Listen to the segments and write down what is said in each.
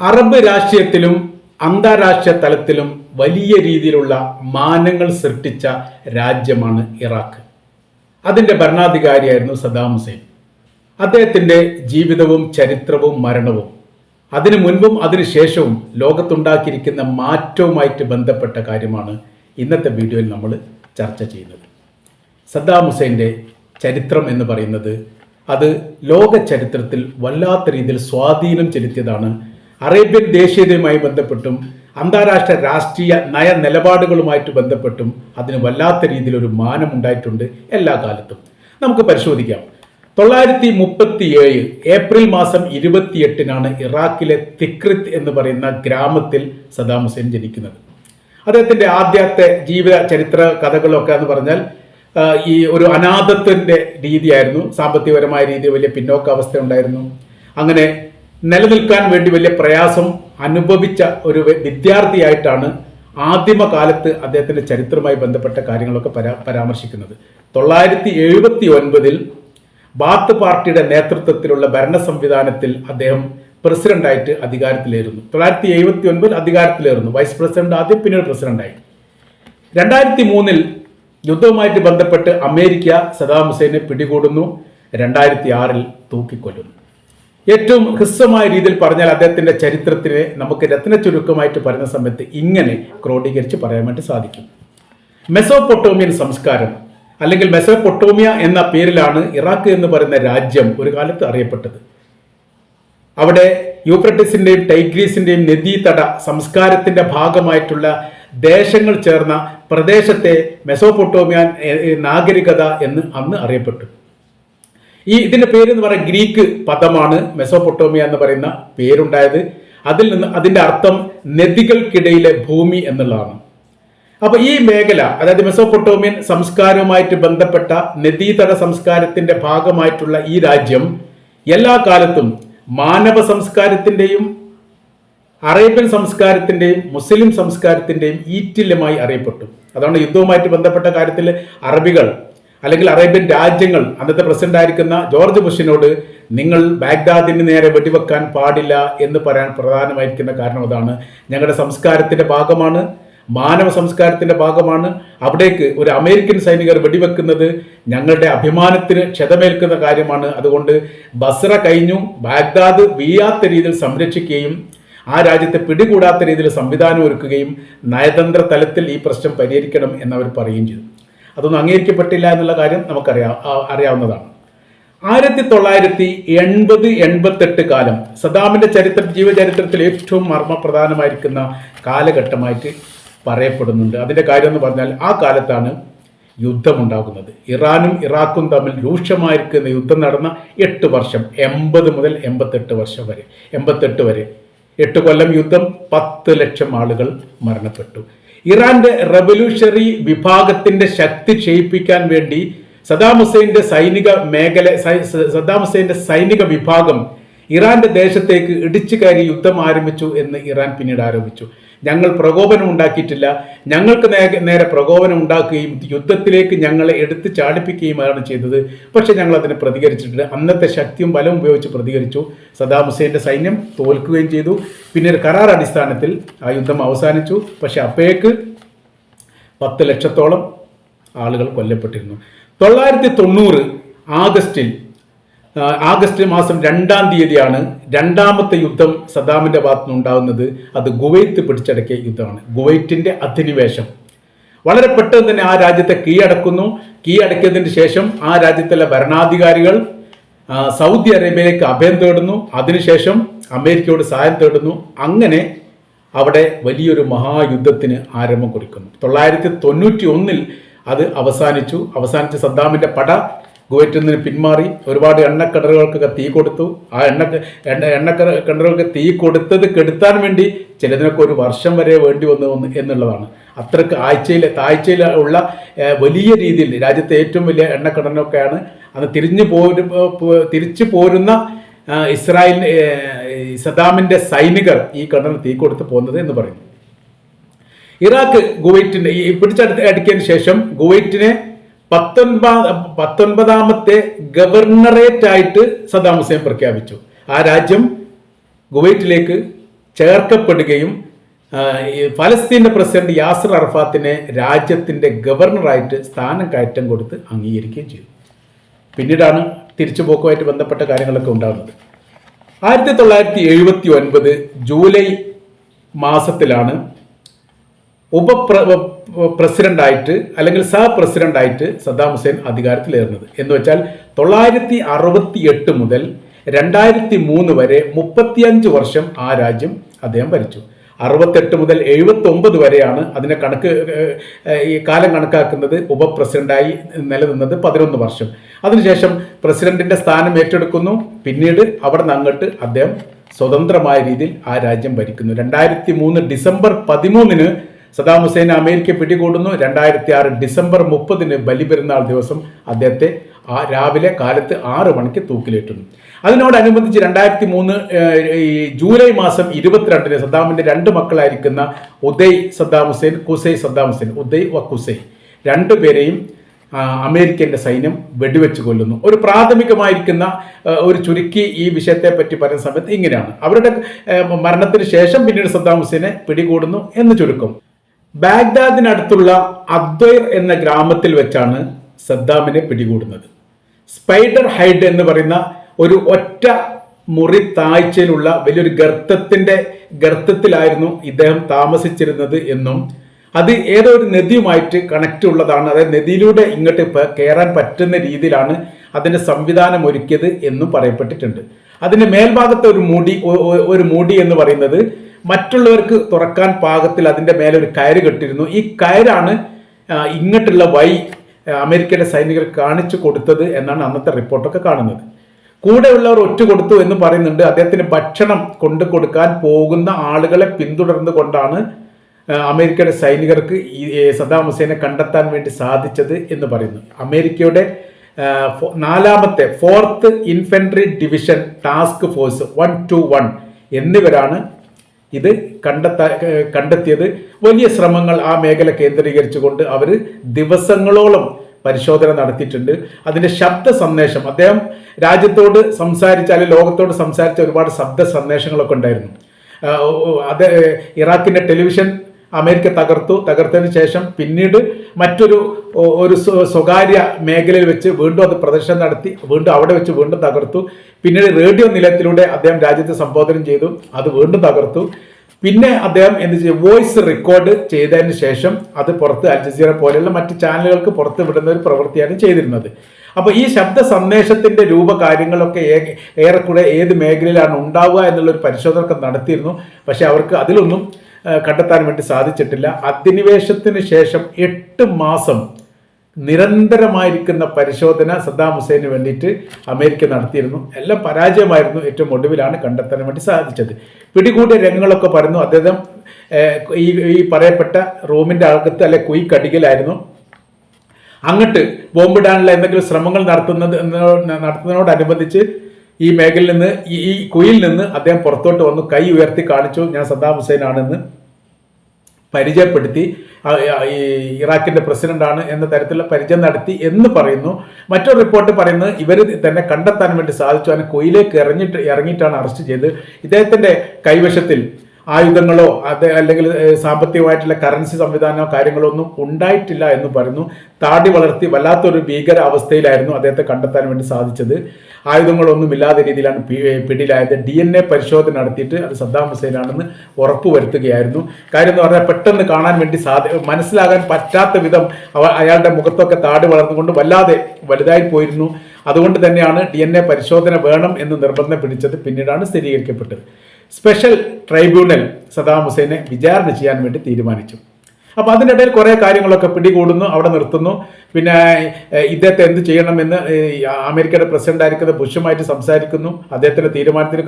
Arab രാഷ്ട്രീയത്തിലും അന്താരാഷ്ട്ര തലത്തിലും വലിയ രീതിയിലുള്ള മാനങ്ങൾ സൃഷ്ടിച്ച രാജ്യമാണ് ഇറാഖ്. അതിന്റെ ഭരണാധികാരിയായിരുന്നു സദാം ഹുസൈൻ. അദ്ദേഹത്തിന്റെ ജീവിതവും ചരിത്രവും മരണവും അതിനു മുൻപും അതിനുശേഷവും ലോകത്തുണ്ടാക്കിയിരിക്കുന്ന മാറ്റവുമായിട്ട് ബന്ധപ്പെട്ട കാര്യമാണ് ഇന്നത്തെ വീഡിയോയിൽ നമ്മൾ ചർച്ച ചെയ്യുന്നത്. സദ്ദാം ഹുസൈന്റെ ചരിത്രം എന്ന് പറയുന്നത് അത് ലോക ചരിത്രത്തിൽ വല്ലാത്ത രീതിയിൽ സ്വാധീനം ചെലുത്തിയതാണ് അറേബ്യൻ ദേശീയതയുമായി ബന്ധപ്പെട്ടും അന്താരാഷ്ട്ര രാഷ്ട്രീയ നയ നിലപാടുകളുമായിട്ട് ബന്ധപ്പെട്ടും അതിന് വല്ലാത്ത രീതിയിലൊരു മാനം ഉണ്ടായിട്ടുണ്ട് എല്ലാ കാലത്തും. നമുക്ക് പരിശോധിക്കാം. തൊള്ളായിരത്തി മുപ്പത്തി ഏഴ് ഏപ്രിൽ മാസം ഇരുപത്തിയെട്ടിനാണ് ഇറാഖിലെ തിക്രിത് എന്ന് പറയുന്ന ഗ്രാമത്തിൽ സദാം ഹുസൈൻ ജനിക്കുന്നത്. അദ്ദേഹത്തിന്റെ ആദ്യത്തെ ജീവിത ചരിത്ര കഥകളൊക്കെ എന്ന് പറഞ്ഞാൽ ഈ ഒരു അനാഥത്വന്റെ രീതിയായിരുന്നു. സാമ്പത്തികപരമായ രീതി വലിയ പിന്നോക്കാവസ്ഥ ഉണ്ടായിരുന്നു അങ്ങനെ നിലനിൽക്കാൻ വേണ്ടി വലിയ പ്രയാസം അനുഭവിച്ച ഒരു വിദ്യാർത്ഥിയായിട്ടാണ് ആദിമ കാലത്ത് അദ്ദേഹത്തിന്റെ ചരിത്രവുമായി ബന്ധപ്പെട്ട കാര്യങ്ങളൊക്കെ പരാ പരാമർശിക്കുന്നത്. തൊള്ളായിരത്തി എഴുപത്തി ഒൻപതിൽ ബാത്ത് പാർട്ടിയുടെ നേതൃത്വത്തിലുള്ള ഭരണ സംവിധാനത്തിൽ അദ്ദേഹം പ്രസിഡന്റായിട്ട് അധികാരത്തിലേറുന്നു. തൊള്ളായിരത്തി എഴുപത്തി ഒൻപതിൽ അധികാരത്തിലേറുന്നു. വൈസ് പ്രസിഡന്റ് ആദ്യം പിന്നീട് പ്രസിഡന്റായി. രണ്ടായിരത്തി മൂന്നിൽ യുദ്ധവുമായിട്ട് ബന്ധപ്പെട്ട് അമേരിക്ക സദാം ഹുസൈനെ പിടികൂടുന്നു. രണ്ടായിരത്തി ആറിൽ തൂക്കിക്കൊല്ലുന്നു. ഏറ്റവും ഹ്രസ്വമായ രീതിയിൽ പറഞ്ഞാൽ അദ്ദേഹത്തിന്റെ ചരിത്രത്തിനെ നമുക്ക് രത്ന ചുരുക്കമായിട്ട് പറയുന്ന സമയത്ത് ഇങ്ങനെ ക്രോഡീകരിച്ച് പറയാൻ വേണ്ടി സാധിക്കും. മെസോപൊട്ടോമിയൻ സംസ്കാരം അല്ലെങ്കിൽ മെസോപൊട്ടോമിയ എന്ന പേരിലാണ് ഇറാഖ് എന്ന് പറയുന്ന രാജ്യം ഒരു കാലത്ത് അറിയപ്പെട്ടത്. അവിടെ യൂഫ്രട്ടിസിന്റെയും ടൈഗ്രീസിന്റെയും നദീതട സംസ്കാരത്തിന്റെ ഭാഗമായിട്ടുള്ള ദേശങ്ങൾ ചേർന്ന പ്രദേശത്തെ എ- നാഗരികത എന്ന് അന്ന് അറിയപ്പെട്ടു. ഈ ഇതിന്റെ പേര് എന്ന് പറയുന്ന ഗ്രീക്ക് പദമാണ് മെസോപൊട്ടോമിയ എന്ന് പറയുന്ന പേരുണ്ടായത്. അതിൽ നിന്ന് അതിന്റെ അർത്ഥം നദികൾക്കിടയിലെ ഭൂമി എന്നുള്ളതാണ്. അപ്പൊ ഈ മേഖല അതായത് മെസോപൊട്ടോമിയൻ സംസ്കാരവുമായിട്ട് ബന്ധപ്പെട്ട നദീതട സംസ്കാരത്തിന്റെ ഭാഗമായിട്ടുള്ള ഈ രാജ്യം എല്ലാ കാലത്തും മാനവ സംസ്കാരത്തിന്റെയും അറേബ്യൻ സംസ്കാരത്തിന്റെയും മുസ്ലിം സംസ്കാരത്തിന്റെയും ഈറ്റില്യമായി അറിയപ്പെട്ടു. അതുകൊണ്ട് യുദ്ധവുമായിട്ട് ബന്ധപ്പെട്ട കാര്യത്തിൽ അറബികൾ അല്ലെങ്കിൽ അറേബ്യൻ രാജ്യങ്ങൾ അന്നത്തെ പ്രസിഡന്റ് ആയിരിക്കുന്ന ജോർജ് ബുഷിനോട് നിങ്ങൾ ബാഗ്ദാദിന് നേരെ വെടിവെക്കാൻ പാടില്ല എന്ന് പറയാൻ പ്രധാനമായിരിക്കുന്ന കാരണം അതാണ്. ഞങ്ങളുടെ സംസ്കാരത്തിന്റെ ഭാഗമാണ് മാനവ സംസ്കാരത്തിന്റെ ഭാഗമാണ്. അവിടേക്ക് ഒരു അമേരിക്കൻ സൈനികർ വെടിവെക്കുന്നത് ഞങ്ങളുടെ അഭിമാനത്തിന് ക്ഷതമേൽക്കുന്ന കാര്യമാണ്. അതുകൊണ്ട് ബസ്ര കഴിഞ്ഞു ബാഗ്ദാദ് വീയാത്ത രീതിയിൽ സംരക്ഷിക്കുകയും ആ രാജ്യത്തെ പിടികൂടാത്ത രീതിയിൽ സംവിധാനം ഒരുക്കുകയും നയതന്ത്ര തലത്തിൽ ഈ പ്രശ്നം പരിഹരിക്കണം എന്നവർ പറയുകയും ചെയ്തു. അതൊന്നും അംഗീകരിക്കപ്പെട്ടില്ല എന്നുള്ള കാര്യം നമുക്കറിയാം അറിയാവുന്നതാണ്. ആയിരത്തി തൊള്ളായിരത്തി എൺപത് എൺപത്തെട്ട് കാലം സദാമിന്റെ ചരിത്ര ജീവചരിത്രത്തിൽ ഏറ്റവും മർമ്മപ്രധാനമായിരിക്കുന്ന കാലഘട്ടമായിട്ട് പറയപ്പെടുന്നുണ്ട്. അതിന്റെ കാര്യം എന്ന് പറഞ്ഞാൽ ആ കാലത്താണ് യുദ്ധമുണ്ടാകുന്നത്. ഇറാനും ഇറാഖും തമ്മിൽ രൂക്ഷമായിരിക്കുന്ന യുദ്ധം നടന്ന എട്ട് വർഷം എൺപത് മുതൽ എൺപത്തെട്ട് വർഷം വരെ എൺപത്തെട്ട് വരെ. എട്ട് കൊല്ലം യുദ്ധം പത്ത് ലക്ഷം ആളുകൾ മരണപ്പെട്ടു. ഇറാന്റെ റവല്യൂഷണറി വിഭാഗത്തിന്റെ ശക്തി ക്ഷയിപ്പിക്കാൻ വേണ്ടി സദാം ഹുസൈന്റെ സൈനിക മേഖല സദാം ഹുസൈന്റെ സൈനിക വിഭാഗം ഇറാന്റെ ദേശത്തേക്ക് ഇടിച്ചു കയറി യുദ്ധം ആരംഭിച്ചു എന്ന് ഇറാൻ പിന്നീട് ആരോപിച്ചു. ഞങ്ങൾ പ്രകോപനം ഉണ്ടാക്കിയിട്ടില്ല. ഞങ്ങൾക്ക് നേരെ പ്രകോപനം ഉണ്ടാക്കുകയും യുദ്ധത്തിലേക്ക് ഞങ്ങളെ എടുത്ത് ചാടിപ്പിക്കുകയുമാണ് ചെയ്തത്. പക്ഷെ ഞങ്ങൾ അതിനെ പ്രതികരിച്ചിട്ടുണ്ട് അന്നത്തെ ശക്തിയും ബലവും ഉപയോഗിച്ച് പ്രതികരിച്ചു. സദാം ഹുസൈന്റെ സൈന്യം തോൽക്കുകയും ചെയ്തു. പിന്നീട് കരാർ അടിസ്ഥാനത്തിൽ ആ യുദ്ധം അവസാനിച്ചു. പക്ഷെ അപ്പേക്ക് പത്ത് ലക്ഷത്തോളം ആളുകൾ കൊല്ലപ്പെട്ടിരുന്നു. തൊള്ളായിരത്തി തൊണ്ണൂറ് ആഗസ്റ്റിൽ ആഗസ്റ്റ് മാസം രണ്ടാം തീയതിയാണ് രണ്ടാമത്തെ യുദ്ധം സദാമിന്റെ ഭാഗത്തുനിന്ന് ഉണ്ടാകുന്നത് അത് ഗുവൈത്ത് പിടിച്ചടക്കിയ യുദ്ധമാണ്. ഗുവൈറ്റിന്റെ അധിനിവേശം. വളരെ പെട്ടെന്ന് തന്നെ ആ രാജ്യത്തെ കീഴടക്കുന്നു. കീഴടക്കിയതിന് ശേഷം ആ രാജ്യത്തിലെ ഭരണാധികാരികൾ സൗദി അറേബ്യയിലേക്ക് അഭയം തേടുന്നു. അതിനുശേഷം അമേരിക്കയോട് സഹായം തേടുന്നു. അങ്ങനെ അവിടെ വലിയൊരു മഹായുദ്ധത്തിന് ആരംഭം കുറിക്കുന്നു. തൊള്ളായിരത്തി തൊണ്ണൂറ്റി ഒന്നിൽ അത് അവസാനിച്ചു. അവസാനിച്ച സദ്ദാമിന്റെ പട കുവൈറ്റിൽ നിന്ന് പിന്മാറി ഒരുപാട് എണ്ണക്കിണറുകൾക്കൊക്കെ തീ കൊടുത്തു. ആ എണ്ണ എണ്ണ കിണറുകൾക്ക് തീ കൊടുത്തത് കെടുത്താൻ വേണ്ടി ചിലതിനൊക്കെ ഒരു വർഷം വരെ വേണ്ടി വന്നു എന്ന് എന്നുള്ളതാണ്. അത്രയ്ക്ക് ആഴ്ചയിൽ താഴ്ചയിൽ ഉള്ള വലിയ രീതിയിൽ രാജ്യത്തെ ഏറ്റവും വലിയ എണ്ണക്കിണറിനൊക്കെയാണ് അന്ന് തിരിഞ്ഞു പോരും തിരിച്ചു പോരുന്ന ഇസ്രായേൽ സദാമിന്റെ സൈനികർ ഈ കിണറിന് തീ കൊടുത്ത് പോകുന്നത് എന്ന് പറയുന്നു. ഇറാഖ് ഗുവൈറ്റിനെ ഈ പിടിച്ചടുത്ത് അടിക്കിയതിനു ശേഷം കുവൈറ്റിനെ പത്തൊൻപത് പത്തൊൻപതാമത്തെ ഗവർണറേറ്റ് ആയിട്ട് സദാം ഹുസൈൻ പ്രഖ്യാപിച്ചു. ആ രാജ്യം കുവൈറ്റിലേക്ക് ചേർക്കപ്പെടുകയും ഫലസ്തീന്റെ പ്രസിഡന്റ് യാസർ അറഫാത്തിനെ രാജ്യത്തിന്റെ ഗവർണറായിട്ട് സ്ഥാനം കയറ്റം കൊടുത്ത് അംഗീകരിക്കുകയും ചെയ്തു. പിന്നീടാണ് തിരിച്ചുപോക്കുമായിട്ട് ബന്ധപ്പെട്ട കാര്യങ്ങളൊക്കെ ഉണ്ടാകുന്നത്. ആയിരത്തി തൊള്ളായിരത്തി എഴുപത്തി ഒൻപത് ജൂലൈ മാസത്തിലാണ് ഉപപ്ര പ്രസിഡന്റായിട്ട് അല്ലെങ്കിൽ സഹ പ്രസിഡന്റായിട്ട് സദ്ദാം ഹുസൈൻ അധികാരത്തിലേറുന്നത്. എന്ന് വെച്ചാൽ തൊള്ളായിരത്തി അറുപത്തി എട്ട് മുതൽ രണ്ടായിരത്തി മൂന്ന് വരെ മുപ്പത്തിയഞ്ച് വർഷം ആ രാജ്യം അദ്ദേഹം ഭരിച്ചു. അറുപത്തെട്ട് മുതൽ എഴുപത്തി ഒമ്പത് വരെയാണ് അതിനെ കണക്ക് ഈ കാലം കണക്കാക്കുന്നത് ഉപപ്രസിഡന്റായി നിലനിന്നത് പതിനൊന്ന് വർഷം. അതിനുശേഷം പ്രസിഡന്റിന്റെ സ്ഥാനം ഏറ്റെടുക്കുന്നു. പിന്നീട് അവിടെ നിന്ന് അങ്ങോട്ട് അദ്ദേഹം സ്വതന്ത്രമായ രീതിയിൽ ആ രാജ്യം ഭരിക്കുന്നു. രണ്ടായിരത്തി മൂന്ന് ഡിസംബർ പതിമൂന്നിന് സദാം ഹുസൈനെ അമേരിക്ക പിടികൂടുന്നു. രണ്ടായിരത്തി ആറ് ഡിസംബർ മുപ്പതിന് ബലിപെരുന്നാൾ ദിവസം അദ്ദേഹത്തെ ആ രാവിലെ കാലത്ത് ആറ് മണിക്ക് തൂക്കിലേറ്റുന്നു. അതിനോടനുബന്ധിച്ച് രണ്ടായിരത്തി മൂന്ന് ഈ ജൂലൈ മാസം ഇരുപത്തിരണ്ടിന് സദ്ദാമിന്റെ രണ്ട് മക്കളായിരിക്കുന്ന Uday Saddam Hussein Qusay Saddam Hussein Uday വ കുസൈ രണ്ടുപേരെയും അമേരിക്കന്റെ സൈന്യം വെടിവെച്ച് കൊല്ലുന്നു. ഒരു പ്രാഥമികമായിരിക്കുന്ന ഒരു ചുരുക്കി ഈ വിഷയത്തെ പറ്റി പറയുന്ന സമയത്ത് ഇങ്ങനെയാണ്. അവരുടെ മരണത്തിന് ശേഷം പിന്നീട് സദ്ദാം ഹുസൈനെ പിടികൂടുന്നു എന്ന് ചുരുക്കം. ബാഗ്ദാദിനടുത്തുള്ള അദ്വൈർ എന്ന ഗ്രാമത്തിൽ വെച്ചാണ് സദ്ദാമിനെ പിടികൂടുന്നത്. സ്പൈഡർ ഹൈഡ് എന്ന് പറയുന്ന ഒരു ഒറ്റ മുറി താഴ്ചയിലുള്ള വലിയൊരു ഗർത്തത്തിന്റെ ഗർത്തത്തിലായിരുന്നു ഇദ്ദേഹം താമസിച്ചിരുന്നത് എന്നും അത് ഏതോ ഒരു നദിയുമായിട്ട് കണക്റ്റ് ഉള്ളതാണ്. അതായത് നദിയിലൂടെ ഇങ്ങോട്ട് കയറാൻ പറ്റുന്ന രീതിയിലാണ് അതിന്റെ സംവിധാനം ഒരുക്കിയത് എന്നും പറയപ്പെട്ടിട്ടുണ്ട്. അതിന്റെ മേൽഭാഗത്തെ ഒരു മൂടി ഒരു മൂടി എന്ന് പറയുന്നത് മറ്റുള്ളവർക്ക് തുറക്കാൻ പാകത്തിൽ അതിന്റെ മേലെ ഒരു കയറ് കെട്ടിരുന്നു ഈ കയറാണ് ഇങ്ങോട്ടുള്ള വഴി അമേരിക്കയുടെ സൈനികർ കാണിച്ചു കൊടുത്തത് എന്നാണ് അന്നത്തെ റിപ്പോർട്ടൊക്കെ കാണുന്നത്. കൂടെയുള്ളവർ ഒറ്റ കൊടുത്തു എന്ന് പറയുന്നുണ്ട്. അദ്ദേഹത്തിന് ഭക്ഷണം കൊണ്ടു കൊടുക്കാൻ പോകുന്ന ആളുകളെ പിന്തുടർന്നു കൊണ്ടാണ് അമേരിക്കയുടെ സൈനികർക്ക് ഈ സദാം ഹുസൈനെ കണ്ടെത്താൻ വേണ്ടി സാധിച്ചത് എന്ന് പറയുന്നു. അമേരിക്കയുടെ നാലാമത്തെ fourth infantry division task force one two one എന്നിവരാണ് ഇത് കണ്ടെത്താ കണ്ടെത്തിയത് വലിയ ശ്രമങ്ങൾ ആ മേഖല കേന്ദ്രീകരിച്ചുകൊണ്ട് അവർ ദിവസങ്ങളോളം പരിശോധന നടത്തിയിട്ടുണ്ട്. അതിന്റെ ശബ്ദ സന്ദേശം അദ്ദേഹം രാജ്യത്തോട് സംസാരിച്ച അല്ലെങ്കിൽ ലോകത്തോട് സംസാരിച്ച ഒരുപാട് ശബ്ദ സന്ദേശങ്ങളൊക്കെ ഉണ്ടായിരുന്നു. അത് ഇറാഖിന്റെ ടെലിവിഷൻ അമേരിക്ക തകർത്തു. തകർത്തതിന് ശേഷം പിന്നീട് മറ്റൊരു ഒരു സ്വകാര്യ മേഖലയിൽ വെച്ച് വീണ്ടും അത് പ്രദർശനം നടത്തി. വീണ്ടും അവിടെ വെച്ച് വീണ്ടും തകർത്തു. പിന്നീട് റേഡിയോ നിലയത്തിലൂടെ അദ്ദേഹം രാജ്യത്തെ സംബോധനം ചെയ്തു. അത് വീണ്ടും തകർത്തു. പിന്നെ അദ്ദേഹം എന്ത് ചെയ്യും വോയിസ് റെക്കോർഡ് ചെയ്തതിന് ശേഷം അത് പുറത്ത് അൽ ജസീറ പോലെയുള്ള മറ്റ് ചാനലുകൾക്ക് പുറത്ത് വിടുന്ന ഒരു പ്രവൃത്തിയാണ് ചെയ്തിരുന്നത്. അപ്പോൾ ഈ ശബ്ദ സന്ദേശത്തിന്റെ രൂപകാര്യങ്ങളൊക്കെ ഏറെക്കുറെ ഏത് മേഖലയിലാണ് ഉണ്ടാവുക എന്നുള്ളൊരു പരിശോധന ഒക്കെ നടത്തിയിരുന്നു. പക്ഷേ അവർക്ക് അതിലൊന്നും കണ്ടെത്താൻ വേണ്ടി സാധിച്ചിട്ടില്ല. അധിനിവേശത്തിന് ശേഷം എട്ട് മാസം നിരന്തരമായിരിക്കുന്ന പരിശോധന സദ്ദാം ഹുസൈന് വേണ്ടിയിട്ട് അമേരിക്ക നടത്തിയിരുന്നു. എല്ലാം പരാജയമായിരുന്നു. ഏറ്റവും ഒടുവിലാണ് കണ്ടെത്താൻ വേണ്ടി സാധിച്ചത്. പിടികൂടിയ രംഗങ്ങളൊക്കെ പറയുന്നു. അദ്ദേഹം ഈ ഈ പറയപ്പെട്ട റൂമിന്റെ അകത്ത് അല്ലെ കുയിക്കടികലായിരുന്നു അങ്ങോട്ട് ബോംബിടാനുള്ള എന്തെങ്കിലും ശ്രമങ്ങൾ നടത്തുന്നത് നടത്തുന്നതിനോടനുബന്ധിച്ച് ഈ മേഖലയിൽ നിന്ന് ഈ കുയിൽ നിന്ന് അദ്ദേഹം പുറത്തോട്ട് വന്നു കൈ ഉയർത്തി കാണിച്ചു ഞാൻ സദ്ദാം ഹുസൈനാണെന്ന് പരിചയപ്പെടുത്തി ഈ ഇറാഖിന്റെ പ്രസിഡന്റാണ് എന്ന തരത്തിലുള്ള പരിചയം നടത്തി എന്ന് പറയുന്നു. മറ്റൊരു റിപ്പോർട്ട് പറയുന്നത് ഇവർ തന്നെ കണ്ടെത്താൻ വേണ്ടി സാധിച്ചു അതിന് കൊയിലേക്ക് ഇറങ്ങിയിട്ട് ഇറങ്ങിയിട്ടാണ് അറസ്റ്റ് ചെയ്ത് ഇദ്ദേഹത്തിന്റെ കൈവശത്തിൽ ആയുധങ്ങളോ അത് അല്ലെങ്കിൽ സാമ്പത്തികമായിട്ടുള്ള കറൻസി സംവിധാനമോ കാര്യങ്ങളോ ഒന്നും ഉണ്ടായിട്ടില്ല എന്ന് പറഞ്ഞു താടി വളർത്തി വല്ലാത്തൊരു ഭീകര അവസ്ഥയിലായിരുന്നു അദ്ദേഹത്തെ കണ്ടെത്താൻ വേണ്ടി സാധിച്ചത്. ആയുധങ്ങളൊന്നും ഇല്ലാത്ത രീതിയിലാണ് പിടിയിലായത്. ഡി എൻ എ പരിശോധന നടത്തിയിട്ട് അത് സദ്ദാം ഹുസൈനാണെന്ന് ഉറപ്പുവരുത്തുകയായിരുന്നു. കാര്യം എന്ന് പറഞ്ഞാൽ പെട്ടെന്ന് കാണാൻ വേണ്ടി സാധി മനസ്സിലാകാൻ പറ്റാത്ത വിധം അയാളുടെ മുഖത്തൊക്കെ താടി വളർന്നുകൊണ്ട് വല്ലാതെ വലുതായി പോയിരുന്നു. അതുകൊണ്ട് തന്നെയാണ് ഡി പരിശോധന വേണം എന്ന് നിർബന്ധം പിടിച്ചത്. പിന്നീടാണ് സ്ഥിരീകരിക്കപ്പെട്ടത്. സ്പെഷ്യൽ ട്രൈബ്യൂണൽ സദാം ഹുസൈനെ വിചാരണ ചെയ്യാൻ വേണ്ടി തീരുമാനിച്ചു. അപ്പോൾ അതിനിടയിൽ കുറേ കാര്യങ്ങളൊക്കെ പിടികൂടുന്നു അവിടെ നിർത്തുന്നു. പിന്നെ ഇദ്ദേഹത്തെ എന്ത് ചെയ്യണമെന്ന് അമേരിക്കയുടെ പ്രസിഡന്റ് ആയിരിക്കുന്ന ബുഷുമായിട്ട് സംസാരിക്കുന്നു. അദ്ദേഹത്തിന്റെ തീരുമാനത്തിന്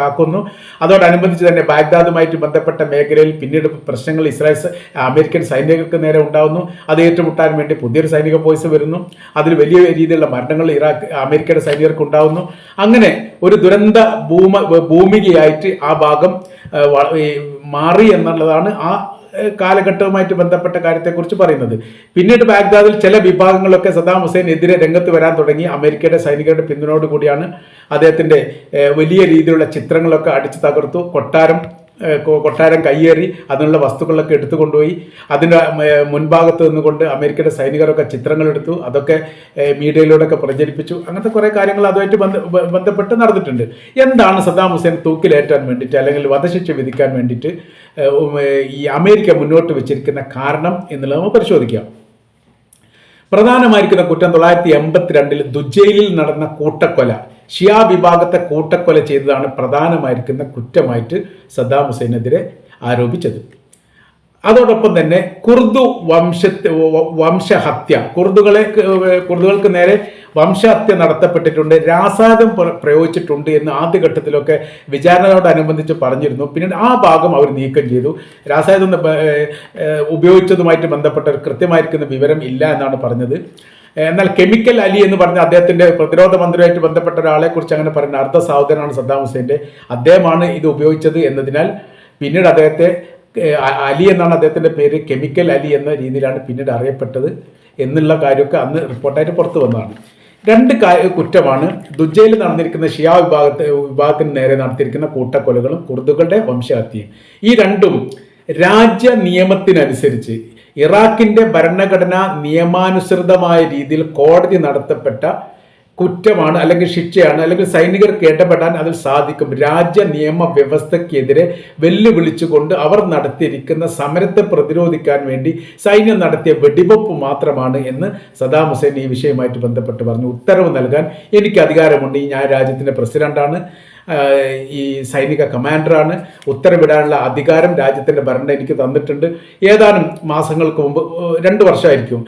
കാക്കുന്നു. അതോടനുബന്ധിച്ച് തന്നെ ബാഗ്ദാദുമായിട്ട് ബന്ധപ്പെട്ട മേഖലയിൽ പിന്നീട് പ്രശ്നങ്ങൾ ഇസ്രായേൽ അമേരിക്കൻ സൈനികർക്ക് നേരെ ഉണ്ടാകുന്നു അത് ഏറ്റുമുട്ടാൻ വേണ്ടി പുതിയൊരു സൈനിക ഫോഴ്സ് വരുന്നു. അതിൽ വലിയ രീതിയിലുള്ള മരണങ്ങൾ ഇറാഖ് അമേരിക്കയുടെ സൈനികർക്ക് ഉണ്ടാകുന്നു അങ്ങനെ ഒരു ദുരന്ത ഭൂമ ഭൂമികയായിട്ട് ആ ഭാഗം മാറി എന്നുള്ളതാണ് ആ കാലഘട്ടവുമായിട്ട് ബന്ധപ്പെട്ട കാര്യത്തെക്കുറിച്ച് പറയുന്നത്. പിന്നീട് ബാഗ്ദാദിൽ ചില വിഭാഗങ്ങളൊക്കെ സദ്ദാം ഹുസൈനെതിരെ രംഗത്ത് വരാൻ തുടങ്ങി. അമേരിക്കയുടെ സൈനികരുടെ പിന്തുണയോടുകൂടിയാണ് അദ്ദേഹത്തിന്റെ വലിയ രീതിയിലുള്ള ചിത്രങ്ങളൊക്കെ അടിച്ചു തകർത്തു. കൊട്ടാരം കൊട്ടാരം കയ്യേറി അതിനുള്ള വസ്തുക്കളൊക്കെ എടുത്തു കൊണ്ടുപോയി. അതിന്റെ മുൻഭാഗത്ത് നിന്നുകൊണ്ട് അമേരിക്കയുടെ സൈനികരൊക്കെ ചിത്രങ്ങളെടുത്തു അതൊക്കെ മീഡിയയിലൂടെയൊക്കെ പ്രചരിപ്പിച്ചു. അങ്ങനത്തെ കുറേ കാര്യങ്ങൾ അതുമായിട്ട് ബന്ധ ബന്ധപ്പെട്ട് നടന്നിട്ടുണ്ട്. എന്താണ് സദ്ദാം ഹുസൈൻ തൂക്കിലേറ്റാൻ വേണ്ടിയിട്ട് അല്ലെങ്കിൽ വധശിക്ഷ വിധിക്കാൻ വേണ്ടിയിട്ട് ഈ അമേരിക്ക മുന്നോട്ട് വെച്ചിരിക്കുന്ന കാരണം എന്നുള്ളത് നമുക്ക് പരിശോധിക്കാം. പ്രധാനമായിരിക്കുന്ന കുറ്റം തൊള്ളായിരത്തി എൺപത്തിരണ്ടിൽ ദുജയിലിൽ നടന്ന കൂട്ടക്കൊല. ഷിയ വിഭാഗത്തെ കൂട്ടക്കൊല ചെയ്തതാണ് പ്രധാനമായിരിക്കുന്ന കുറ്റമായിട്ട് സദ്ദാം ഹുസൈനെതിരെ ആരോപിച്ചത്. അതോടൊപ്പം തന്നെ കുർദു വംശ വംശഹത്യ. കുർദുകളെ കുർദുകൾക്ക് നേരെ വംശഹത്യ നടത്തപ്പെട്ടിട്ടുണ്ട്. രാസാദം പ്ര- പ്രയോഗിച്ചിട്ടുണ്ട് എന്ന് ആദ്യഘട്ടത്തിലൊക്കെ വിചാരണയോടനുബന്ധിച്ച് പറഞ്ഞിരുന്നു. പിന്നീട് ആ ഭാഗം അവർ നീക്കം ചെയ്തു. രാസായുധം ഉപയോഗിച്ചതുമായിട്ട് ബന്ധപ്പെട്ട കൃത്യമായിരിക്കുന്ന വിവരം ഇല്ല എന്നാണ് പറഞ്ഞത്. എന്നാൽ കെമിക്കൽ അലി എന്ന് പറഞ്ഞ അദ്ദേഹത്തിന്റെ പ്രതിരോധ മന്ത്രിയായിട്ട് ബന്ധപ്പെട്ട ഒരാളെ കുറിച്ച് അങ്ങനെ പറയുന്ന അർദ്ധ സഹോദരനാണ് സദ്ദാം ഹുസൈന്റെ. അദ്ദേഹമാണ് ഇത് ഉപയോഗിച്ചത് എന്നതിനാൽ പിന്നീട് അദ്ദേഹത്തെ അലി എന്നാണ് അദ്ദേഹത്തിന്റെ പേര് കെമിക്കൽ അലി എന്ന രീതിയിലാണ് പിന്നീട് അറിയപ്പെട്ടത് എന്നുള്ള കാര്യമൊക്കെ അന്ന് റിപ്പോർട്ടായിട്ട് പുറത്തു വന്നതാണ്. രണ്ട് കുറ്റമാണ്. ദുജയിൽ നടന്നിരിക്കുന്ന ഷിയാ വിഭാഗത്തെ വിഭാഗത്തിന് നേരെ നടത്തിയിരിക്കുന്ന കൂട്ടക്കൊലകളും കുർദുകളുടെ വംശഹത്യയും. ഈ രണ്ടും രാജ്യ നിയമത്തിനനുസരിച്ച് ഇറാഖിന്റെ ഭരണഘടന നിയമാനുസൃതമായ രീതിയിൽ കോടതി നടത്തപ്പെട്ട കുറ്റമാണ് അല്ലെങ്കിൽ ശിക്ഷയാണ് അല്ലെങ്കിൽ സൈനികർക്ക് ഇടപെടാൻ അതിൽ സാധിക്കും. രാജ്യ നിയമ വ്യവസ്ഥയ്ക്കെതിരെ വെല്ലുവിളിച്ചുകൊണ്ട് അവർ നടത്തിയിരിക്കുന്ന സമരത്തെ പ്രതിരോധിക്കാൻ വേണ്ടി സൈന്യം നടത്തിയ വെടിവെപ്പ് മാത്രമാണ് എന്ന് സദാം ഹുസൈൻ ഈ വിഷയവുമായിട്ട് ബന്ധപ്പെട്ട് പറഞ്ഞു. ഉത്തരവ് നൽകാൻ എനിക്ക് അധികാരമുണ്ട്. ഞാൻ രാജ്യത്തിന്റെ പ്രസിഡന്റാണ്. ഈ സൈനിക കമാൻഡറാണ്. ഉത്തരവിടാനുള്ള അധികാരം രാജ്യത്തിന്റെ ഭരണം എനിക്ക് തന്നിട്ടുണ്ട്. ഏതാനും മാസങ്ങൾക്ക് മുമ്പ് രണ്ട് വർഷമായിരിക്കും.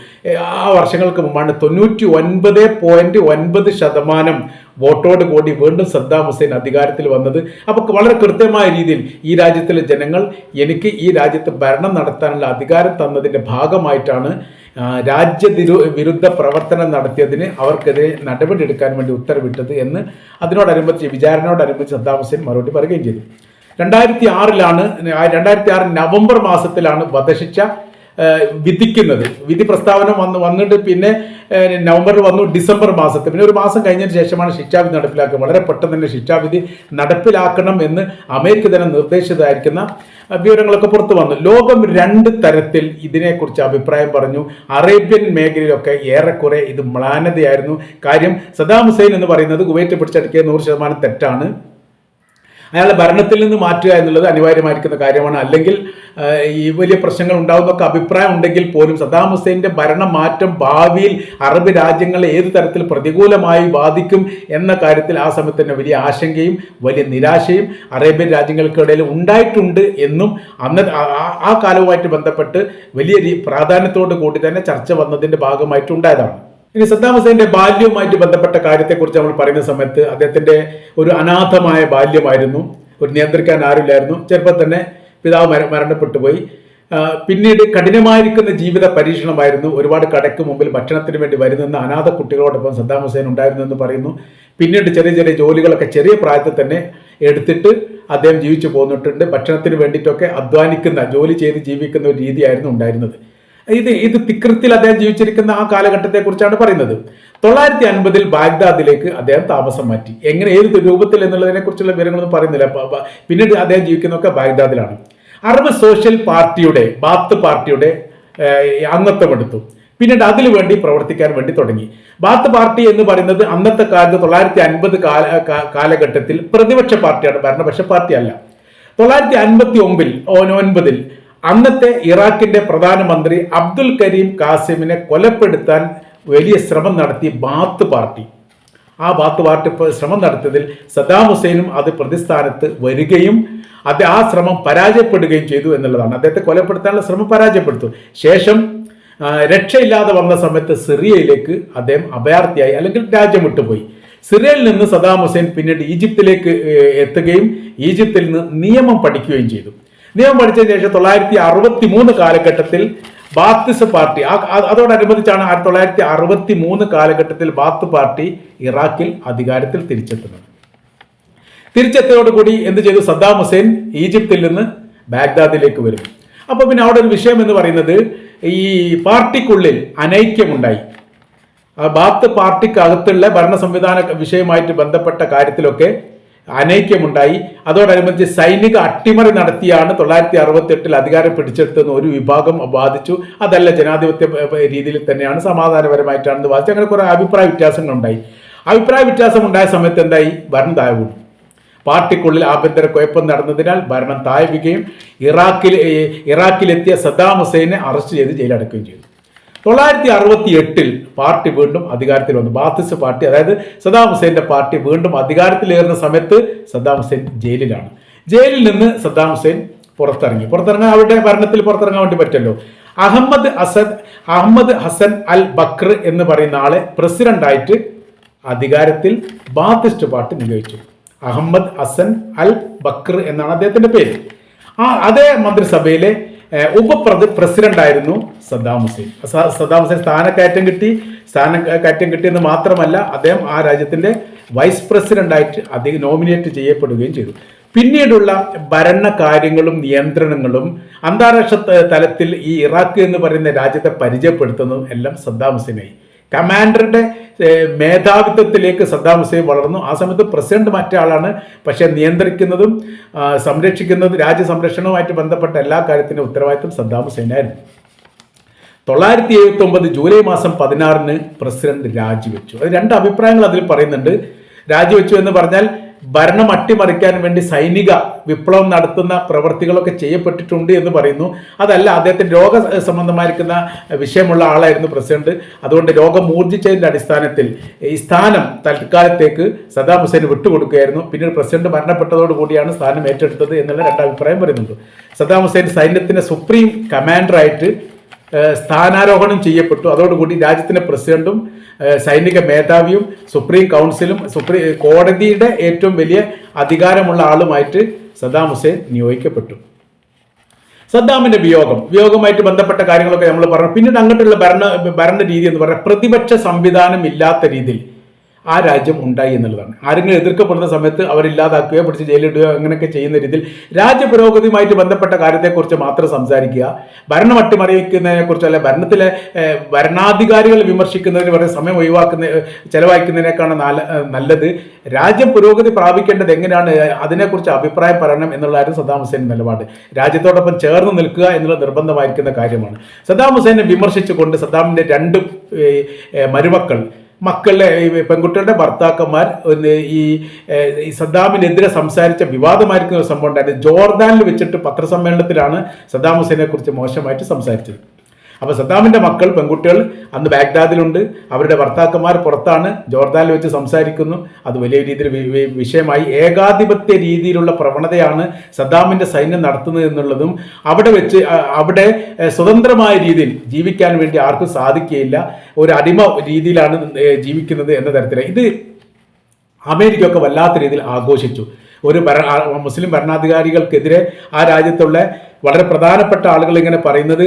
ആ വർഷങ്ങൾക്ക് മുമ്പാണ് തൊണ്ണൂറ്റി ഒൻപത് പോയിന്റ് ഒൻപത് ശതമാനം വോട്ടോട് കൂടി വീണ്ടും സദ്ദാം ഹുസൈൻ അധികാരത്തിൽ വന്നത്. അപ്പോൾ വളരെ കൃത്യമായ രീതിയിൽ ഈ രാജ്യത്തിലെ ജനങ്ങൾ എനിക്ക് ഈ രാജ്യത്ത് ഭരണം നടത്താനുള്ള അധികാരം തന്നതിന്റെ ഭാഗമായിട്ടാണ് രാജ്യവിരു വിരുദ്ധ പ്രവർത്തനം നടത്തിയതിന് അവർക്കെതിരെ നടപടിയെടുക്കാൻ വേണ്ടി ഉത്തരവിട്ടത് എന്ന് അതിനോടനുബന്ധിച്ച് വിചാരണയോടനുബന്ധിച്ച് സദ്ദാം ഹുസൈൻ മറുപടി പറയുകയും ചെയ്തു. രണ്ടായിരത്തി ആറിലാണ് രണ്ടായിരത്തി ആറ് നവംബർ മാസത്തിലാണ് വധശിക്ഷ വിധിക്കുന്നത്. വിധി പ്രസ്താവന വന്ന് വന്നിട്ട് പിന്നെ നവംബറിൽ വന്നു ഡിസംബർ മാസത്തിൽ. പിന്നെ ഒരു മാസം കഴിഞ്ഞതിന് ശേഷമാണ് ശിക്ഷാവിധി നടപ്പിലാക്കുക. വളരെ പെട്ടെന്ന് തന്നെ ശിക്ഷാവിധി നടപ്പിലാക്കണം എന്ന് അമേരിക്ക തന്നെ നിർദ്ദേശിച്ചതായിരിക്കുന്ന വിവരങ്ങളൊക്കെ പുറത്തു വന്നു. ലോകം രണ്ട് തരത്തിൽ ഇതിനെക്കുറിച്ച് അഭിപ്രായം പറഞ്ഞു. അറേബ്യൻ മേഖലയിലൊക്കെ ഏറെക്കുറെ ഇത് മ്ലാനതയായിരുന്നു. കാര്യം സദാം ഹുസൈൻ എന്ന് പറയുന്നത് കുവൈറ്റ് പിടിച്ചടക്കിയ നൂറ് ശതമാനം തെറ്റാണ്. അയാളെ ഭരണത്തിൽ നിന്ന് മാറ്റുക എന്നുള്ളത് അനിവാര്യമായിരിക്കുന്ന കാര്യമാണ്. അല്ലെങ്കിൽ ഈ വലിയ പ്രശ്നങ്ങൾ ഉണ്ടാകുന്നൊക്കെ അഭിപ്രായം ഉണ്ടെങ്കിൽ പോലും സദ്ദാം ഹുസൈന്റെ ഭരണമാറ്റം ഭാവിയിൽ അറബ് രാജ്യങ്ങളെ ഏത് തരത്തിൽ പ്രതികൂലമായി ബാധിക്കും എന്ന കാര്യത്തിൽ ആ സമയത്ത് തന്നെ വലിയ ആശങ്കയും വലിയ നിരാശയും അറേബ്യൻ രാജ്യങ്ങൾക്കിടയിൽ ഉണ്ടായിട്ടുണ്ട് എന്നും അന്ന് ആ- കാലവുമായിട്ട് ബന്ധപ്പെട്ട് വലിയ പ്രാധാന്യത്തോട് കൂടി തന്നെ ചർച്ച വന്നതിന്റെ ഭാഗമായിട്ട് ഉണ്ടായതാണ് ഇനി സദ്ദാം ഹുസൈന്റെ ബാല്യവുമായിട്ട് ബന്ധപ്പെട്ട കാര്യത്തെക്കുറിച്ച് നമ്മൾ പറയുന്ന സമയത്ത് അദ്ദേഹത്തിന്റെ ഒരു അനാഥമായ ബാല്യമായിരുന്നു. ഒരു നിയന്ത്രിക്കാൻ ആരുമില്ലായിരുന്നു. ചെറുപ്പം തന്നെ പിതാവ് മര മരണപ്പെട്ടു പോയി. പിന്നീട് കഠിനമായിരിക്കുന്ന ജീവിത പരീക്ഷണമായിരുന്നു. ഒരുപാട് കടയ്ക്ക് മുമ്പിൽ ഭക്ഷണത്തിന് വേണ്ടി വരുന്ന അനാഥ കുട്ടികളോടൊപ്പം സദ്ദാം ഹുസൈൻ ഉണ്ടായിരുന്നു എന്ന് പറയുന്നു. പിന്നീട് ചെറിയ ചെറിയ ജോലികളൊക്കെ ചെറിയ പ്രായത്തിൽ തന്നെ എടുത്തിട്ട് അദ്ദേഹം ജീവിച്ചു പോന്നിട്ടുണ്ട്. ഭക്ഷണത്തിന് വേണ്ടിയിട്ടൊക്കെ അധ്വാനിക്കുന്ന ജോലി ചെയ്ത് ജീവിക്കുന്ന ഒരു രീതിയായിരുന്നു ഉണ്ടായിരുന്നത്. ഇത് ഇത് തിക്രത്തിൽ അദ്ദേഹം ജീവിച്ചിരിക്കുന്ന ആ കാലഘട്ടത്തെ കുറിച്ചാണ് പറയുന്നത്. തൊള്ളായിരത്തി അൻപതിൽ ബാഗ്ദാദിലേക്ക് അദ്ദേഹം താമസം മാറ്റി. എങ്ങനെ ഏത് രൂപത്തിൽ എന്നുള്ളതിനെ കുറിച്ചുള്ള വിവരങ്ങളൊന്നും പറയുന്നില്ല. പിന്നീട് അദ്ദേഹം ജീവിക്കുന്നതൊക്കെ ബാഗ്ദാദിലാണ്. അറബ് സോഷ്യൽ പാർട്ടിയുടെ ബാത്ത് പാർട്ടിയുടെ അംഗത്വമെടുത്തു പിന്നീട് അതിനു വേണ്ടി പ്രവർത്തിക്കാൻ വേണ്ടി തുടങ്ങി. ബാത്ത് പാർട്ടി എന്ന് പറയുന്നത് അന്നത്തെ കാലത്ത് തൊള്ളായിരത്തി അൻപത് കാല കാലഘട്ടത്തിൽ പ്രതിപക്ഷ പാർട്ടിയാണ് ഭരണപക്ഷ പാർട്ടി അല്ല തൊള്ളായിരത്തി അൻപത്തി ഒമ്പതിൽ ഒൻപതിൽ അന്നത്തെ ഇറാഖിന്റെ പ്രധാനമന്ത്രി അബ്ദുൽ കരീം കാസിമിനെ കൊലപ്പെടുത്താൻ വലിയ ശ്രമം നടത്തി ബാത്ത് പാർട്ടി. ആ ബാത്ത് പാർട്ടി ശ്രമം നടത്തിയതിൽ സദ്ദാം ഹുസൈനും അത് പ്രതിസ്ഥാനത്ത് വരികയും അത് ആ ശ്രമം പരാജയപ്പെടുകയും ചെയ്തു എന്നുള്ളതാണ്. അദ്ദേഹത്തെ കൊലപ്പെടുത്താനുള്ള ശ്രമം പരാജയപ്പെടുത്തു. ശേഷം രക്ഷയില്ലാതെ വന്ന സമയത്ത് സിറിയയിലേക്ക് അദ്ദേഹം അഭയാർത്ഥിയായി അല്ലെങ്കിൽ രാജ്യം വിട്ടുപോയി. സിറിയയിൽ നിന്ന് സദാം ഹുസൈൻ പിന്നീട് ഈജിപ്തിലേക്ക് എത്തുകയും ഈജിപ്തിൽ നിന്ന് നിയമം പഠിക്കുകയും ചെയ്തു. നിയമം പഠിച്ചതിന് ശേഷം തൊള്ളായിരത്തി അറുപത്തി മൂന്ന് കാലഘട്ടത്തിൽ ബാത്തിസ് പാർട്ടി അതോടനുബന്ധിച്ചാണ് ആയിരത്തി തൊള്ളായിരത്തി അറുപത്തി മൂന്ന് കാലഘട്ടത്തിൽ ബാത്ത് പാർട്ടി ഇറാഖിൽ അധികാരത്തിൽ തിരിച്ചെത്തുന്നത്. തിരിച്ചെത്തിയോടുകൂടി എന്ത് ചെയ്തു? സദ്ദാം ഹുസൈൻ ഈജിപ്തിൽ നിന്ന് ബാഗ്ദാദിലേക്ക് വരും അപ്പോൾ പിന്നെ അവിടെ ഒരു വിഷയം എന്ന് പറയുന്നത് ഈ പാർട്ടിക്കുള്ളിൽ അനൈക്യമുണ്ടായി. ബാത്ത് പാർട്ടിക്കകത്തുള്ള ഭരണ സംവിധാന വിഷയമായിട്ട് ബന്ധപ്പെട്ട കാര്യത്തിലൊക്കെ അനൈക്യമുണ്ടായി. അതോടനുബന്ധിച്ച് സൈനിക അട്ടിമറി നടത്തിയാണ് തൊള്ളായിരത്തി അറുപത്തി എട്ടിൽ അധികാരം പിടിച്ചെടുത്തെന്ന് ഒരു വിഭാഗം വാദിച്ചു. അതല്ല ജനാധിപത്യ രീതിയിൽ തന്നെയാണ് സമാധാനപരമായിട്ടാണെന്ന് വാദിച്ചു. അങ്ങനെ കുറെ അഭിപ്രായ വ്യത്യാസങ്ങളുണ്ടായി. അഭിപ്രായ വ്യത്യാസം ഉണ്ടായ സമയത്ത് എന്തായി? ഭരണം താഴെ പാർട്ടിക്കുള്ളിൽ ആഭ്യന്തര കുഴപ്പം നടന്നതിനാൽ ഭരണം താഴ്വുകയും ഇറാഖിൽ ഇറാഖിലെത്തിയ സദ്ദാം ഹുസൈനെ അറസ്റ്റ് ചെയ്ത് ജയിലടക്കുകയും ചെയ്തു. തൊള്ളായിരത്തി അറുപത്തി എട്ടിൽ പാർട്ടി വീണ്ടും അധികാരത്തിൽ വന്നു. ബാത്തിസ് പാർട്ടി അതായത് സദാം ഹുസൈന്റെ പാർട്ടി വീണ്ടും അധികാരത്തിലേറുന്ന സമയത്ത് സദ്ദാം ഹുസൈൻ ജയിലിലാണ്. ജയിലിൽ നിന്ന് സദ്ദാം ഹുസൈൻ പുറത്തിറങ്ങി. പുറത്തിറങ്ങാൻ അവരുടെ ഭരണത്തിൽ പുറത്തിറങ്ങാൻ വേണ്ടി പറ്റല്ലോ അഹമ്മദ് അസൻ അഹമ്മദ് ഹസൻ അൽ ബക്ർ എന്ന് പറയുന്ന ആളെ പ്രസിഡന്റായിട്ട് അധികാരത്തിൽ ബാത്തിസ്റ്റ് പാർട്ടി നിയോഗിച്ചു. അഹമ്മദ് ഹസൻ അൽ ബക്ർ എന്നാണ് അദ്ദേഹത്തിന്റെ പേര്. ആ അതേ മന്ത്രിസഭയിലെ ഉപപ്രതി പ്രസിഡന്റ് ആയിരുന്നു സദ്ദാം ഹുസൈൻ. സദ്ദാം ഹുസൈൻ സ്ഥാനക്കയറ്റം കിട്ടി. സ്ഥാനക്കയറ്റം കിട്ടിയെന്ന് മാത്രമല്ല അദ്ദേഹം ആ രാജ്യത്തിന്റെ വൈസ് പ്രസിഡന്റ് ആയിട്ട് അദ്ദേഹം നോമിനേറ്റ് ചെയ്യപ്പെടുകയും ചെയ്തു. പിന്നീടുള്ള ഭരണ കാര്യങ്ങളും നിയന്ത്രണങ്ങളും അന്താരാഷ്ട്ര തലത്തിൽ ഈ ഇറാഖ് എന്ന് പറയുന്ന രാജ്യത്തെ പരിചയപ്പെടുത്തുന്നതും എല്ലാം സദ്ദാം ഹുസൈനായി. കമാൻഡറുടെ മേധാവിത്വത്തിലേക്ക് സദ്ദാം ഹുസൈൻ വളർന്നു. ആ സമയത്ത് പ്രസിഡന്റ് മറ്റാളാണ് പക്ഷേ നിയന്ത്രിക്കുന്നതും സംരക്ഷിക്കുന്നതും രാജ്യസംരക്ഷണവുമായിട്ട് ബന്ധപ്പെട്ട എല്ലാ കാര്യത്തിനും ഉത്തരവാദിത്വം സദ്ദാം ഹുസൈനായിരുന്നു തൊള്ളായിരത്തി എഴുപത്തി ഒമ്പത് ജൂലൈ മാസം പതിനാറിന് പ്രസിഡന്റ് രാജിവെച്ചു. അത് രണ്ട് അഭിപ്രായങ്ങൾ അതിൽ പറയുന്നുണ്ട്. രാജിവെച്ചു എന്ന് പറഞ്ഞാൽ ഭരണം അട്ടിമറിക്കാൻ വേണ്ടി സൈനിക വിപ്ലവം നടത്തുന്ന പ്രവർത്തികളൊക്കെ ചെയ്യപ്പെട്ടിട്ടുണ്ട് എന്ന് പറയുന്നു. അതല്ല അദ്ദേഹത്തിന് രോഗ സംബന്ധമായിരിക്കുന്ന വിഷയമുള്ള ആളായിരുന്നു പ്രസിഡന്റ്. അതുകൊണ്ട് രോഗം ഊർജിച്ചതിന്റെ അടിസ്ഥാനത്തിൽ ഈ സ്ഥാനം തൽക്കാലത്തേക്ക് സദാം ഹുസൈൻ വിട്ടുകൊടുക്കുകയായിരുന്നു. പിന്നീട് പ്രസിഡന്റ് മരണപ്പെട്ടതോടുകൂടിയാണ് സ്ഥാനം ഏറ്റെടുത്തത് എന്നുള്ള രണ്ടാഭിപ്രായം പറയുന്നുണ്ട്. സദാം ഹുസൈൻ സൈന്യത്തിന്റെ സുപ്രീം കമാൻഡറായിട്ട് സ്ഥാനാരോഹണം ചെയ്യപ്പെട്ടു. അതോടുകൂടി രാജ്യത്തിന്റെ പ്രസിഡന്റും സൈനിക മേധാവിയും സുപ്രീം കൗൺസിലും സുപ്രീം കോടതിയുടെ ഏറ്റവും വലിയ അധികാരമുള്ള ആളുമായിട്ട് സദ്ദാം ഹുസൈൻ നിയോഗിക്കപ്പെട്ടു. സദ്ദാമിന്റെ വിയോഗം വിയോഗമായിട്ട് ബന്ധപ്പെട്ട കാര്യങ്ങളൊക്കെ നമ്മൾ പറഞ്ഞു. പിന്നീട് അങ്ങോട്ടുള്ള ഭരണ ഭരണ രീതി എന്ന് പറഞ്ഞാൽ പ്രതിപക്ഷ സംവിധാനം ഇല്ലാത്ത രീതിയിൽ ആ രാജ്യം ഉണ്ടായി എന്നുള്ളതാണ്. ആരെങ്കിലും എതിർക്കപ്പെടുന്ന സമയത്ത് അവരില്ലാതാക്കുകയോ പിടിച്ച് ജയിലിടുകയോ അങ്ങനെയൊക്കെ ചെയ്യുന്ന രീതിയിൽ രാജ്യ പുരോഗതിയുമായിട്ട് ബന്ധപ്പെട്ട കാര്യത്തെക്കുറിച്ച് മാത്രം സംസാരിക്കുക. ഭരണം അട്ടിമറിയിക്കുന്നതിനെക്കുറിച്ച് അല്ലെ ഭരണത്തിലെ ഭരണാധികാരികൾ വിമർശിക്കുന്നതിന് വളരെ സമയം ഒഴിവാക്കുന്ന ചെലവഴിക്കുന്നതിനേക്കാണ് നല്ല നല്ലത്. രാജ്യം പുരോഗതി പ്രാപിക്കേണ്ടത് എങ്ങനെയാണ് അതിനെക്കുറിച്ച് അഭിപ്രായം പറയണം എന്നുള്ളതായിരുന്നു സദാം ഹുസൈൻ നിലപാട്. രാജ്യത്തോടൊപ്പം ചേർന്ന് നിൽക്കുക എന്നുള്ള നിർബന്ധമായിരിക്കുന്ന കാര്യമാണ്. സദാം ഹുസൈനെ വിമർശിച്ചുകൊണ്ട് സദാമിന്റെ രണ്ട് മരുമക്കൾ മക്കളുടെ പെൺകുട്ടികളുടെ ഭർത്താക്കന്മാർ ഈ സദ്ദാമിനെതിരെ സംസാരിച്ച വിവാദമായിരിക്കുന്ന ഒരു സംഭവം ഉണ്ടായിരുന്നു. ജോർദാനിൽ വെച്ചിട്ട് പത്രസമ്മേളനത്തിലാണ് സദ്ദാം ഹുസൈനെ കുറിച്ച് മോശമായിട്ട് സംസാരിച്ചത്. അപ്പോൾ സദ്ദാമിന്റെ മക്കൾ പെൺകുട്ടികൾ അന്ന് ബാഗ്ദാദിലുണ്ട്. അവരുടെ ഭർത്താക്കന്മാർ പുറത്താണ്. ജോർദാനിൽ വെച്ച് സംസാരിക്കുന്നു. അത് വലിയ രീതിയിൽ വിഷയമായി. ഏകാധിപത്യ രീതിയിലുള്ള പ്രവണതയാണ് സദ്ദാമിന്റെ സൈന്യം നടത്തുന്നത് എന്നുള്ളതും അവിടെ വെച്ച് അവിടെ സ്വതന്ത്രമായ രീതിയിൽ ജീവിക്കാൻ വേണ്ടി ആർക്കും സാധിക്കുകയില്ല. ഒരു അടിമ രീതിയിലാണ് ജീവിക്കുന്നത് എന്ന തരത്തിൽ ഇത് അമേരിക്കയൊക്കെ വല്ലാത്ത രീതിയിൽ ആഘോഷിച്ചു. ഒരു ഭര മുസ്ലിം ഭരണാധികാരികൾക്കെതിരെ ആ രാജ്യത്തുള്ള വളരെ പ്രധാനപ്പെട്ട ആളുകൾ ഇങ്ങനെ പറയുന്നത്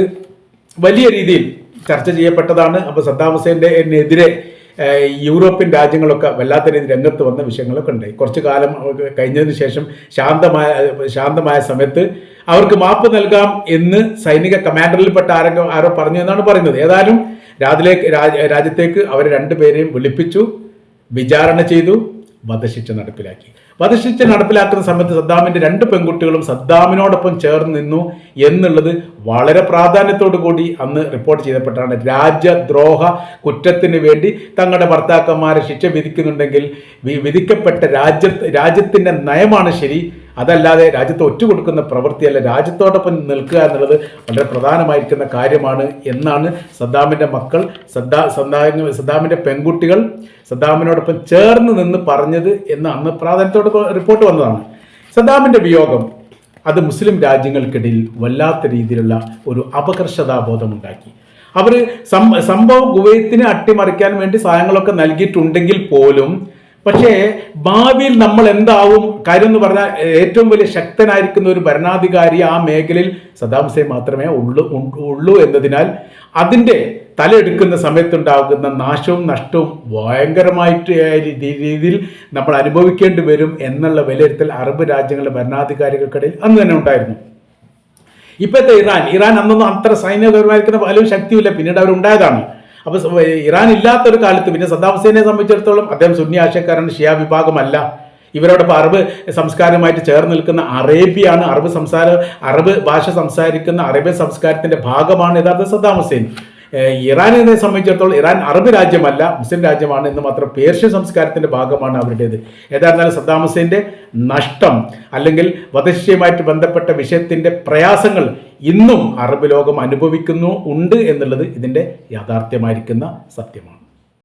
വലിയ രീതിയിൽ ചർച്ച ചെയ്യപ്പെട്ടതാണ്. അപ്പോൾ സദ്ദാം ഹുസൈന്റെ യൂറോപ്യൻ രാജ്യങ്ങളൊക്കെ വല്ലാത്ത രീതിയിൽ രംഗത്ത് വന്ന വിഷയങ്ങളൊക്കെ ഉണ്ടായി. കുറച്ചു കാലം കഴിഞ്ഞതിന് ശേഷം ശാന്തമായ ശാന്തമായ സമയത്ത് അവർക്ക് മാപ്പ് നൽകാം എന്ന് സൈനിക കമാൻഡറിൽപ്പെട്ട ആരെങ്കിലും ആരോ പറഞ്ഞു എന്നാണ് പറയുന്നത്. ഏതായാലും രാജിലേക്ക് രാജ്യത്തേക്ക് അവർ രണ്ടുപേരെയും വിളിപ്പിച്ചു വിചാരണ ചെയ്തു വധശിക്ഷ നടപ്പിലാക്കി. വധശിക്ഷ നടപ്പിലാക്കുന്ന സമയത്ത് സദ്ദാമിന്റെ രണ്ട് പെൺകുട്ടികളും സദ്ദാമിനോടൊപ്പം ചേർന്ന് നിന്നു എന്നുള്ളത് വളരെ പ്രാധാന്യത്തോടു കൂടി അന്ന് റിപ്പോർട്ട് ചെയ്യപ്പെട്ടാണ്. രാജ്യദ്രോഹ കുറ്റത്തിന് വേണ്ടി തങ്ങളുടെ ഭർത്താക്കന്മാരെ ശിക്ഷ വിധിക്കുന്നുണ്ടെങ്കിൽ വിധിക്കപ്പെട്ട രാജ്യ രാജ്യത്തിന്റെ നയമാണ് ശരി. അതല്ലാതെ രാജ്യത്ത് ഒറ്റുകൊടുക്കുന്ന പ്രവൃത്തിയല്ല. രാജ്യത്തോടൊപ്പം നിൽക്കുക എന്നുള്ളത് വളരെ പ്രധാനമായിരിക്കുന്ന കാര്യമാണ് എന്നാണ് സദ്ദാമിന്റെ മക്കൾ സദ്ദാ സദ്ദാ സദ്ദാമിന്റെ പെൺകുട്ടികൾ സദ്ദാമിനോടൊപ്പം ചേർന്ന് നിന്ന് പറഞ്ഞത് എന്ന് അന്ന് പ്രാധാന്യത്തോട് റിപ്പോർട്ട് വന്നതാണ്. സദ്ദാമിന്റെ വിയോഗം അത് മുസ്ലിം രാജ്യങ്ങൾക്കിടയിൽ വല്ലാത്ത രീതിയിലുള്ള ഒരു അപകർഷതാബോധം ഉണ്ടാക്കി അവർ സംഭവം കുവൈത്തിനെ അട്ടിമറിക്കാൻ വേണ്ടി സഹായങ്ങളൊക്കെ നൽകിയിട്ടുണ്ടെങ്കിൽ പോലും പക്ഷേ ഭാവിയിൽ നമ്മൾ എന്താവും? കാര്യം എന്ന് പറഞ്ഞാൽ ഏറ്റവും വലിയ ശക്തനായിരിക്കുന്ന ഒരു ഭരണാധികാരി ആ മേഖലയിൽ ഹുസൈൻ മാത്രമേ ഉള്ളൂ ഉള്ളൂ എന്നതിനാൽ അതിന്റെ തലയെടുക്കുന്ന സമയത്തുണ്ടാകുന്ന നാശവും നഷ്ടവും ഭയങ്കരമായിട്ട് രീതിയിൽ നമ്മൾ അനുഭവിക്കേണ്ടി വരും എന്നുള്ള വിലയിരുത്തൽ അറബ് രാജ്യങ്ങളുടെ ഭരണാധികാരികൾക്കിടയിൽ അന്ന് തന്നെ ഉണ്ടായിരുന്നു. ഇപ്പോഴത്തെ ഇറാൻ ഇറാൻ അന്നൊന്നും അത്ര സൈന്യപരമായിരിക്കുന്ന പലരും ശക്തിയില്ല പിന്നീട് അവരുണ്ടായതാണ്. അപ്പോൾ ഇറാൻ ഇല്ലാത്ത ഒരു കാലത്ത് പിന്നെ സദ്ദാം ഹുസൈനെ സംബന്ധിച്ചിടത്തോളം അദ്ദേഹം സുന്നി ആശയക്കാരൻ ഷിയ വിഭാഗമല്ല. ഇവരോടൊപ്പം അറബ് സംസ്കാരമായിട്ട് ചേർന്ന് നിൽക്കുന്ന അറേബ്യയാണ് അറബ് സംസാര അറബ് ഭാഷ സംസാരിക്കുന്ന അറേബ്യൻ സംസ്കാരത്തിന്റെ ഭാഗമാണ് യഥാർത്ഥ സദ്ദാം ഹുസൈൻ. ഇറാനിനെ സംബന്ധിച്ചിടത്തോളം ഇറാൻ അറബ് രാജ്യമല്ല മുസ്ലിം രാജ്യമാണ് എന്ന് മാത്രം പേർഷ്യ സംസ്കാരത്തിന്റെ ഭാഗമാണ് അവരുടേത്. ഏതായിരുന്നാലും സദ്ദാം ഹുസൈന്റെ നഷ്ടം അല്ലെങ്കിൽ വധശിഷ്യയുമായിട്ട് ബന്ധപ്പെട്ട വിഷയത്തിന്റെ പ്രയാസങ്ങൾ ഇന്നും അറബ് ലോകം അനുഭവിക്കുന്നു ഉണ്ട് എന്നുള്ളത് ഇതിന്റെ യാഥാർത്ഥ്യമായിരിക്കുന്ന സത്യമാണ്.